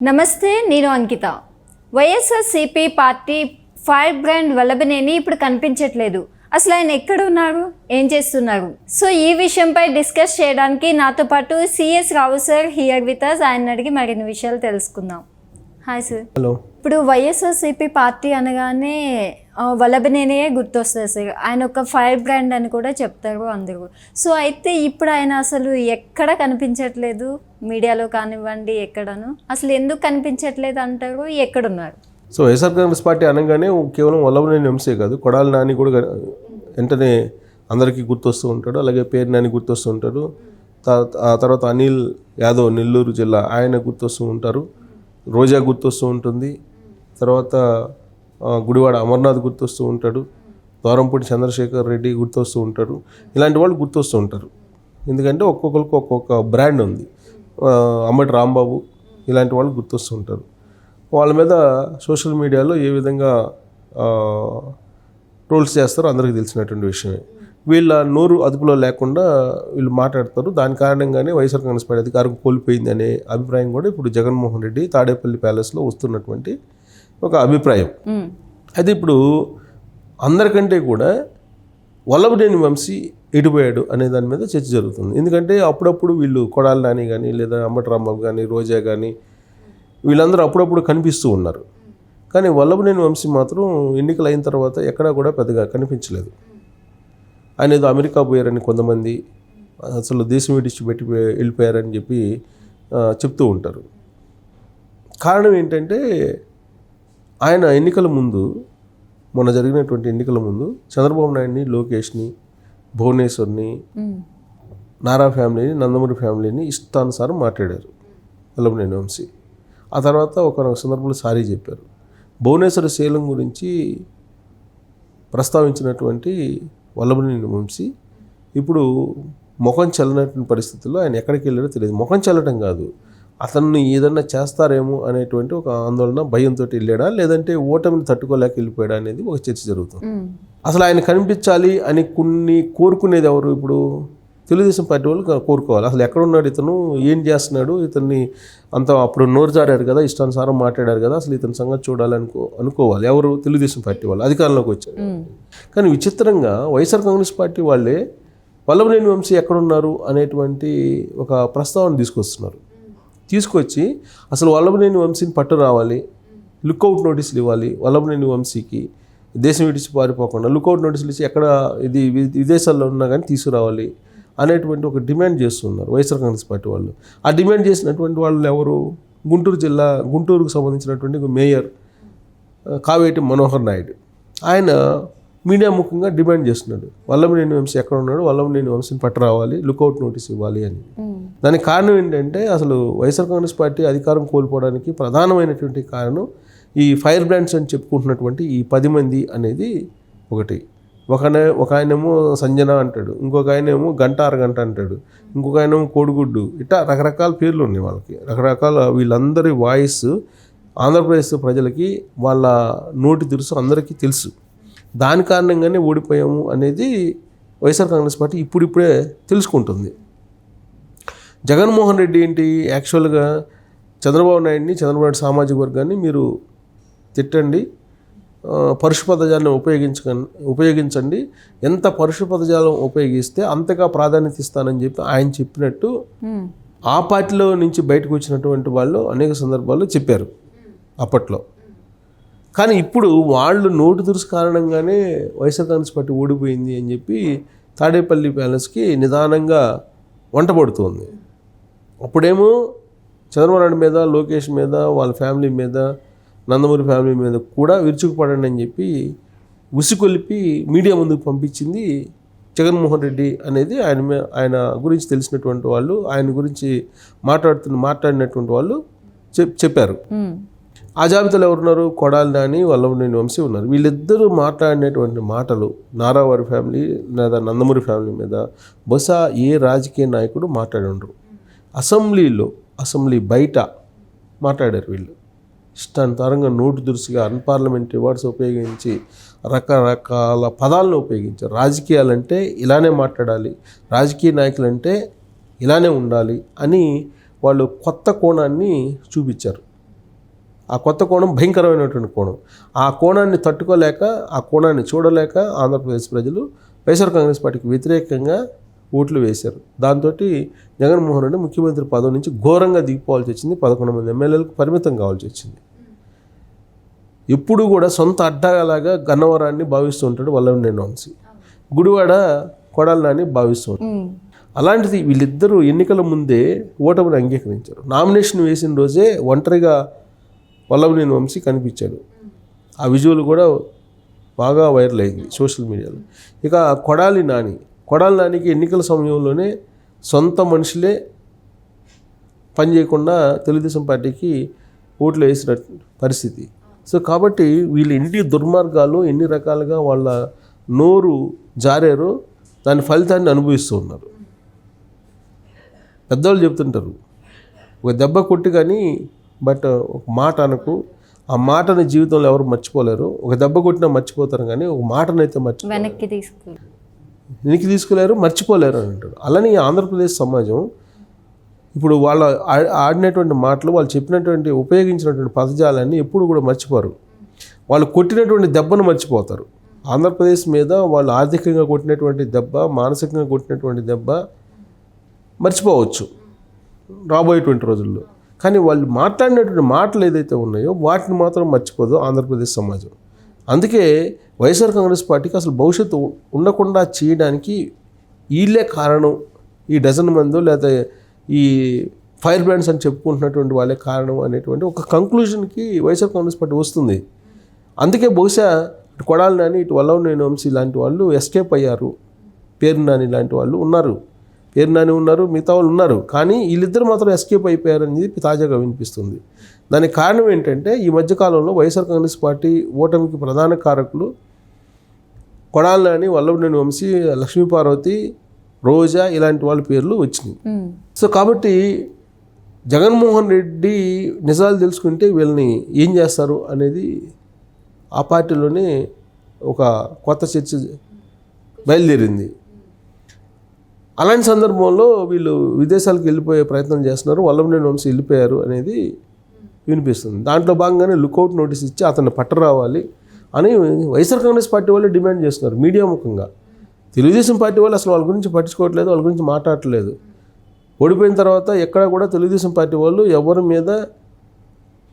నమస్తే నేను Ankita. YSRCP party fire brand Vallabhaneni ఇప్పుడు కనిపించట్లేదు. అసలు ఆయన ఎక్కడ ఉన్నారు ఏం చేస్తున్నారు? సో ఈ విషయంపై డిస్కస్ చేయడానికి నాతో పాటు CS Rao sir here with us ఆయన అడిగి మరిన్ని విషయాలు తెలుసుకుందాం. Hi sir. హలో. ఇప్పుడు వైఎస్ఆర్సీపీ పార్టీ అనగానే వల్లభనేనే గుర్తొస్తుంది సార్. ఆయన ఒక ఫైర్ బ్రాండ్ అని కూడా చెప్తారు అందరూ. సో అయితే ఇప్పుడు ఆయన అసలు ఎక్కడ కనిపించట్లేదు? మీడియాలో కానివ్వండి ఎక్కడను. అసలు ఎందుకు కనిపించట్లేదు అంటారు? ఎక్కడున్నారు? సో వైఎస్ఆర్ కాంగ్రెస్ పార్టీ అనగానే కేవలం వల్లభనేని వంశే కాదు కొడాలి నాని కూడా వెంటనే అందరికీ గుర్తొస్తూ ఉంటాడు. అలాగే పేరు నాని గుర్తొస్తూ ఉంటాడు. ఆ తర్వాత అనిల్ యాదవ్ నెల్లూరు జిల్లా ఆయన గుర్తొస్తూ ఉంటారు. రోజా గుర్తొస్తూ ఉంటుంది. తర్వాత గుడివాడ అమర్నాథ్ గుర్తొస్తూ ఉంటాడు. ద్వారంపూడి చంద్రశేఖర్ రెడ్డి గుర్తొస్తూ ఉంటారు ఇలాంటి వాళ్ళు గుర్తొస్తూ ఉంటారు. ఎందుకంటే ఒక్కొక్కరికి ఒక్కొక్క బ్రాండ్ ఉంది. అమ్మటి రాంబాబు ఇలాంటి వాళ్ళు గుర్తొస్తూ ఉంటారు. వాళ్ళ మీద సోషల్ మీడియాలో ఏ విధంగా ట్రోల్స్ చేస్తారో అందరికీ తెలిసినటువంటి విషయమే. వీళ్ళ నోరు అదుపులో లేకుండా వీళ్ళు మాట్లాడతారు. దాని కారణంగానే వైఎస్ఆర్ కాంగ్రెస్ పార్టీ అధికారం కోల్పోయింది అనే అభిప్రాయం కూడా ఇప్పుడు జగన్మోహన్ రెడ్డి తాడేపల్లి ప్యాలెస్లో వస్తున్నటువంటి ఒక అభిప్రాయం. అయితే ఇప్పుడు అందరికంటే కూడా వల్లభనేని వంశీ ఎడిపోయాడు అనే దాని మీద చర్చ జరుగుతుంది. ఎందుకంటే అప్పుడప్పుడు వీళ్ళు కొడాలి నాని కానీ లేదా అంబటి రాంబాబు కానీ రోజా కానీ వీళ్ళందరూ అప్పుడప్పుడు కనిపిస్తూ ఉన్నారు. కానీ వల్లభనేని వంశీ మాత్రం ఎన్నికలు అయిన తర్వాత ఎక్కడా కూడా పెద్దగా కనిపించలేదు. ఆయన ఏదో అమెరికా పోయారని కొంతమంది అసలు దేశం విడిచి పెట్టి వెళ్ళిపోయారని చెప్పి చెప్తూ ఉంటారు. కారణం ఏంటంటే ఆయన ఎన్నికల ముందు మొన్న జరిగినటువంటి ఎన్నికల ముందు చంద్రబాబు నాయుడిని లోకేష్ని భువనేశ్వర్ని నారా ఫ్యామిలీని నందమూరి ఫ్యామిలీని ఇష్టానుసారం మాట్లాడారు వల్లభనేని వంశీ. ఆ తర్వాత ఒక సందర్భంలో సారీ చెప్పారు. భువనేశ్వర శైలం గురించి ప్రస్తావించినటువంటి వల్లభనేని వంశీ. ఇప్పుడు ముఖం చల్లనటువంటి పరిస్థితుల్లో ఆయన ఎక్కడికి వెళ్ళారో తెలియదు. ముఖం చల్లటం కాదు. అతన్ని ఏదన్నా చేస్తారేమో అనేటువంటి ఒక ఆందోళన భయంతో వెళ్ళాడా? లేదంటే ఓటమిని తట్టుకోలేక వెళ్ళిపోయాడా అనేది ఒక చర్చ జరుగుతుంది. అసలు ఆయన కనిపించాలి అని కొన్ని కోరుకునేది ఎవరు ఇప్పుడు? తెలుగుదేశం పార్టీ వాళ్ళు కోరుకోవాలి. అసలు ఎక్కడ ఉన్నాడు ఇతను? ఏం చేస్తున్నాడు? ఇతన్ని అంత అప్పుడు నోరు జారారు కదా ఇష్టానుసారం మాట్లాడారు కదా అసలు ఇతని సంగతి చూడాలి అనుకో అనుకోవాలి. ఎవరు? తెలుగుదేశం పార్టీ వాళ్ళు అధికారంలోకి వచ్చారు. కానీ విచిత్రంగా వైఎస్ఆర్ కాంగ్రెస్ పార్టీ వాళ్ళే వల్లభనేని వంశీ ఎక్కడున్నారు అనేటువంటి ఒక ప్రస్తావన తీసుకొస్తున్నారు. తీసుకొచ్చి అసలు వల్లభనేని వంశీని పట్టు రావాలి లుక్అవుట్ నోటీసులు ఇవ్వాలి వల్లభనేని వంశీకి. దేశం విడిచి పారిపోకుండా లుక్అవుట్ నోటీసులు ఇచ్చి ఎక్కడ ఇది వి- విదేశాల్లో ఉన్నా కానీ తీసుకురావాలి. అనేటువంటి ఒక డిమాండ్ చేస్తున్నారు వైఎస్ఆర్ కాంగ్రెస్ పార్టీ వాళ్ళు. ఆ డిమాండ్ చేసినటువంటి వాళ్ళు ఎవరు? గుంటూరు జిల్లా గుంటూరుకు సంబంధించినటువంటి మేయర్ కావేటి మనోహర్ నాయుడు. ఆయన మీడియా ముఖంగా డిమాండ్ చేస్తున్నాడు. వల్లభనేని వంశీ ఎక్కడ ఉన్నాడు? వల్లభనేని వంశీని పట్టు రావాలి లుకౌట్ నోటీస్ ఇవ్వాలి అని. దానికి కారణం ఏంటంటే అసలు వైఎస్ఆర్ కాంగ్రెస్ పార్టీ అధికారం కోల్పోవడానికి ప్రధానమైనటువంటి కారణం ఈ ఫైర్ బ్రాండ్స్ అని చెప్పుకుంటున్నటువంటి ఈ పది మంది అనేది ఒకటి. ఒక ఒక ఆయనేమో సంజన అంటాడు. ఇంకొక ఆయనేమో గంట అరగంట అంటాడు. ఇంకొక ఆయనేమో కోడిగుడ్డు. ఇట్లా రకరకాల పేర్లు ఉన్నాయి వాళ్ళకి. రకరకాల వీళ్ళందరి వాయిస్ ఆంధ్రప్రదేశ్ ప్రజలకి వాళ్ళ నోటి తెలుసు అందరికీ తెలుసు. దాని కారణంగానే ఓడిపోయాము అనేది వైఎస్ఆర్ కాంగ్రెస్ పార్టీ ఇప్పుడిప్పుడే తెలుసుకుంటుంది. జగన్మోహన్ రెడ్డి ఏంటి? యాక్చువల్గా చంద్రబాబు నాయుడిని చంద్రబాబు నాయుడు సామాజిక వర్గాన్ని మీరు తిట్టండి. పరుష పదజాలను ఉపయోగించ ఉపయోగించండి. ఎంత పరుష పదజాలం ఉపయోగిస్తే అంతగా ప్రాధాన్యత ఇస్తానని చెప్పి ఆయన చెప్పినట్టు. ఆ పార్టీలో నుంచి బయటకు వచ్చినటువంటి వాళ్ళు అనేక సందర్భాల్లో చెప్పారు అప్పట్లో. కానీ ఇప్పుడు వాళ్ళు నోటు దురుసు కారణంగానే వైఎస్ఆర్ కాంగ్రెస్ పార్టీ ఓడిపోయింది అని చెప్పి తాడేపల్లి ప్యాలెస్కి నిదానంగా వంటపడుతోంది అప్పుడేమో చంద్రబాబు నాయుడు మీద లోకేష్ మీద వాళ్ళ ఫ్యామిలీ మీద నందమూరి ఫ్యామిలీ మీద కూడా విరుచుకుపడండి అని చెప్పి ఉసికొలిపి మీడియా ముందుకు పంపించింది జగన్మోహన్ రెడ్డి అనేది ఆయన ఆయన గురించి తెలిసినటువంటి వాళ్ళు ఆయన గురించి మాట్లాడుతున్న మాట్లాడినటువంటి వాళ్ళు చెప్ చెప్పారు. ఆ జాబితాలో ఎవరున్నారు కొడాలి నాని వల్లభనేని వంశీ ఉన్నారు. వీళ్ళిద్దరూ మాట్లాడినటువంటి మాటలు నారావారి ఫ్యామిలీ లేదా నందమూరి ఫ్యామిలీ మీద బహుశా ఏ రాజకీయ నాయకుడు మాట్లాడి ఉండరు అసెంబ్లీలో అసెంబ్లీ బయట మాట్లాడారు వీళ్ళు. ఇష్టానుసారంగా నోటు దురుసుగా అన్పార్లమెంటరీ వర్డ్స్ ఉపయోగించి రకరకాల పదాలను ఉపయోగించారు. రాజకీయాలంటే ఇలానే మాట్లాడాలి రాజకీయ నాయకులంటే ఇలానే ఉండాలి అని వాళ్ళు కొత్త కోణాన్ని చూపించారు. ఆ కొత్త కోణం భయంకరమైనటువంటి కోణం. ఆ కోణాన్ని తట్టుకోలేక ఆ కోణాన్ని చూడలేక ఆంధ్రప్రదేశ్ ప్రజలు వైఎస్ఆర్ కాంగ్రెస్ పార్టీకి వ్యతిరేకంగా ఓట్లు వేశారు. దాంతో జగన్మోహన్ రెడ్డి ముఖ్యమంత్రి పదవి నుంచి ఘోరంగా దిగిపోవాల్సి వచ్చింది. పదకొండు మంది ఎమ్మెల్యేలకు పరిమితం కావాల్సి వచ్చింది. ఎప్పుడు కూడా సొంత అడ్డాలాగా గన్నవరాన్ని భావిస్తూ ఉంటాడు వల్లభనేని వంశీ. గుడివాడ కొడాలని భావిస్తూ ఉంటాడు. అలాంటిది వీళ్ళిద్దరూ ఎన్నికల ముందే ఓటమిని అంగీకరించారు. నామినేషన్ వేసిన రోజే ఒంటరిగా వల్లభనేని వంశీ కనిపించాడు. ఆ విజువల్ కూడా బాగా వైరల్ అయింది సోషల్ మీడియాలో. ఇక కొడాలి నాని కొడాలి నానికి ఎన్నికల సమయంలోనే సొంత మనుషులే పని చేయకుండా తెలుగుదేశం పార్టీకి ఓట్లు వేసిన పరిస్థితి. సో కాబట్టి వీళ్ళు ఎన్ని దుర్మార్గాలు ఎన్ని రకాలుగా వాళ్ళ నోరు జారారో దాని ఫలితాన్ని అనుభవిస్తూ ఉన్నారు. పెద్దవాళ్ళు చెప్తుంటారు ఒక దెబ్బ కొట్టి కానీ బట్ ఒక మాట అనకు. ఆ మాటని జీవితంలో ఎవరు మర్చిపోలేరు. ఒక దెబ్బ కొట్టినా మర్చిపోతారు కానీ ఒక మాటనైతే మర్చిపో వెనక్కి తీసుకు వెనక్కి తీసుకెళ్ళారు మర్చిపోలేరు అని అంటాడు అలానే ఈ ఆంధ్రప్రదేశ్ సమాజం ఇప్పుడు వాళ్ళ ఆడినటువంటి మాటలు వాళ్ళు చెప్పినటువంటి ఉపయోగించినటువంటి పదజాలాన్ని ఎప్పుడు కూడా మర్చిపోరు. వాళ్ళు కొట్టినటువంటి దెబ్బను మర్చిపోతారు. ఆంధ్రప్రదేశ్ మీద వాళ్ళు ఆర్థికంగా కొట్టినటువంటి దెబ్బ మానసికంగా కొట్టినటువంటి దెబ్బ మర్చిపోవచ్చు రాబోయేటువంటి రోజుల్లో. కానీ వాళ్ళు మాట్లాడినటువంటి మాటలు ఏదైతే ఉన్నాయో వాటిని మాత్రం మర్చిపోదు ఆంధ్రప్రదేశ్ సమాజం. అందుకే వైఎస్ఆర్ కాంగ్రెస్ పార్టీకి అసలు భవిష్యత్తు ఉండకుండా చేయడానికి వీళ్ళే కారణం ఈ డజన్ మందో లేదా ఈ ఫైర్ బ్రాండ్స్ అని చెప్పుకుంటున్నటువంటి వాళ్ళే కారణం అనేటువంటి ఒక కంక్లూజన్కి వైఎస్ఆర్ కాంగ్రెస్ పార్టీ వస్తుంది. అందుకే బహుశా ఇటు కొడాలి నాని ఇటు వల్లవ నేను వంశీ లాంటి వాళ్ళు ఎస్కేప్ అయ్యారు. పేరు నాని లాంటి వాళ్ళు ఉన్నారు. పేరు నాని ఉన్నారు మిగతా వాళ్ళు ఉన్నారు. కానీ వీళ్ళిద్దరు మాత్రం ఎస్కేప్ అయిపోయారు అనేది తాజాగా వినిపిస్తుంది. దానికి కారణం ఏంటంటే ఈ మధ్యకాలంలో వైఎస్ఆర్ కాంగ్రెస్ పార్టీ ఓటమికి ప్రధాన కారకులు కొడాలి నాని వల్లభనేని వంశీ లక్ష్మీపార్వతి రోజా ఇలాంటి వాళ్ళ పేర్లు వచ్చినాయి. సో కాబట్టి జగన్మోహన్ రెడ్డి నిజాలు తెలుసుకుంటే వీళ్ళని ఏం చేస్తారు అనేది ఆ పార్టీలోనే ఒక కొత్త చర్చ బయలుదేరింది. అలాంటి సందర్భంలో వీళ్ళు విదేశాలకు వెళ్ళిపోయే ప్రయత్నం చేస్తున్నారు. వల్లభనేని వంశీ వెళ్ళిపోయారు అనేది వినిపిస్తుంది. దాంట్లో భాగంగానే లుకౌట్ నోటీస్ ఇచ్చి అతన్ని పట్టరావాలి అని వైఎస్ఆర్ కాంగ్రెస్ పార్టీ వాళ్ళు డిమాండ్ చేస్తున్నారు మీడియా ముఖంగా. తెలుగుదేశం పార్టీ వాళ్ళు అసలు వాళ్ళ గురించి పట్టించుకోవట్లేదు వాళ్ళ గురించి మాట్లాడట్లేదు. ఓడిపోయిన తర్వాత ఎక్కడ కూడా తెలుగుదేశం పార్టీ వాళ్ళు ఎవరి మీద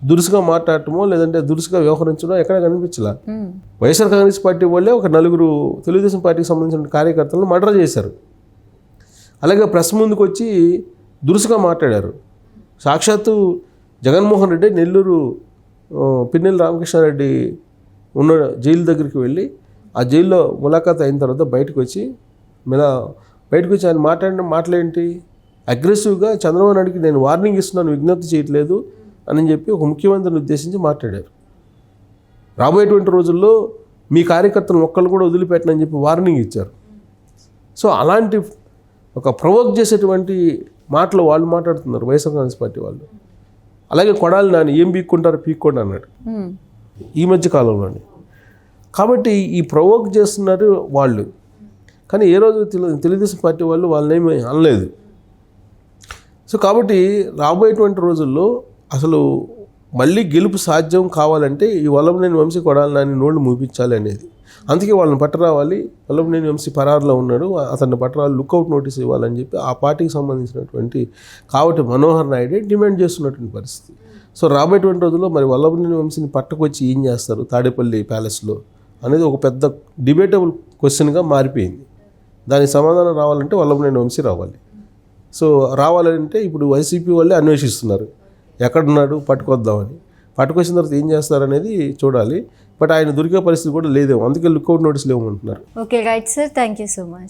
దురుసుగా మాట్లాడటమో లేదంటే దురుసుగా వ్యవహరించడం ఎక్కడ కనిపించలే. వైఎస్ఆర్ కాంగ్రెస్ పార్టీ వాళ్ళే ఒక నలుగురు తెలుగుదేశం పార్టీకి సంబంధించిన కార్యకర్తలను మర్డర్ చేశారు. అలాగే ప్రెస్ ముందుకు వచ్చి దురుసుగా మాట్లాడారు. సాక్షాత్తు జగన్మోహన్ రెడ్డి నెల్లూరు పిన్నెల్లి రామకృష్ణారెడ్డి ఉన్న జైలు దగ్గరికి వెళ్ళి ఆ జైల్లో ములాఖాత్ అయిన తర్వాత బయటకు వచ్చి ఇలా బయటకు వచ్చి ఆయన మాట్లాడిన మాటలేంటి? అగ్రెసివ్గా చంద్రబాబు నాయుడికి నేను వార్నింగ్ ఇస్తున్నాను విజ్ఞప్తి చేయట్లేదు అని చెప్పి ఒక ముఖ్యమంత్రిని ఉద్దేశించి మాట్లాడారు. రాబోయేటువంటి రోజుల్లో మీ కార్యకర్తలను ఒక్కళ్ళు కూడా వదిలిపెట్టనని చెప్పి వార్నింగ్ ఇచ్చారు. సో అలాంటి ఒక ప్రవోక్ చేసేటువంటి మాటలు వాళ్ళు మాట్లాడుతున్నారు వైఎస్ఆర్ కాంగ్రెస్ పార్టీ వాళ్ళు. అలాగే కొడాలి నాని ఏం పీక్కుంటారు పీక్కోండి అన్నాడు. ఈ మధ్య కాలంలోనే. కాబట్టి ఈ ప్రవోక్ చేస్తున్నారు వాళ్ళు. కానీ ఏ రోజు తెలు తెలుగుదేశం పార్టీ వాళ్ళు వాళ్ళనేమి అనలేదు. సో కాబట్టి రాబోయేటువంటి రోజుల్లో అసలు మళ్ళీ గెలుపు సాధ్యం కావాలంటే ఈ వల్లభనేని వంశీ కొడాలని నోళ్ళు మూపించాలి అనేది. అందుకే వాళ్ళని పట్టరావాలి వల్లభనేని వంశీ పరారులో ఉన్నాడు. అతన్ని పట్టరావాలి లుక్అవుట్ నోటీస్ ఇవ్వాలని చెప్పి ఆ పార్టీకి సంబంధించినటువంటి కాబట్టి మనోహర్ నాయుడే డిమాండ్ చేస్తున్నటువంటి పరిస్థితి. సో రాబోయేటువంటి రోజుల్లో మరి వల్లభనేని వంశీని పట్టుకొచ్చి ఏం చేస్తారు తాడేపల్లి ప్యాలెస్లో? అనేది ఒక పెద్ద డిబేటబుల్ క్వశ్చన్గా మారిపోయింది. దానికి సమాధానం రావాలంటే వల్లభనేని వంశీ రావాలి. సో రావాలంటే ఇప్పుడు వైసీపీ వాళ్ళే అన్వేషిస్తున్నారు. ఎక్కడున్నాడు పట్టుకొద్దామని. పట్టుకొచ్చిన తర్వాత ఏం చేస్తారనేది చూడాలి. బట్ ఆయన దొరికే పరిస్థితి కూడా లేదేమో. అందుకే లుక్అవుట్ నోటీసులు ఇవ్వమంటున్నారు. Okay right sir. Thank you so much.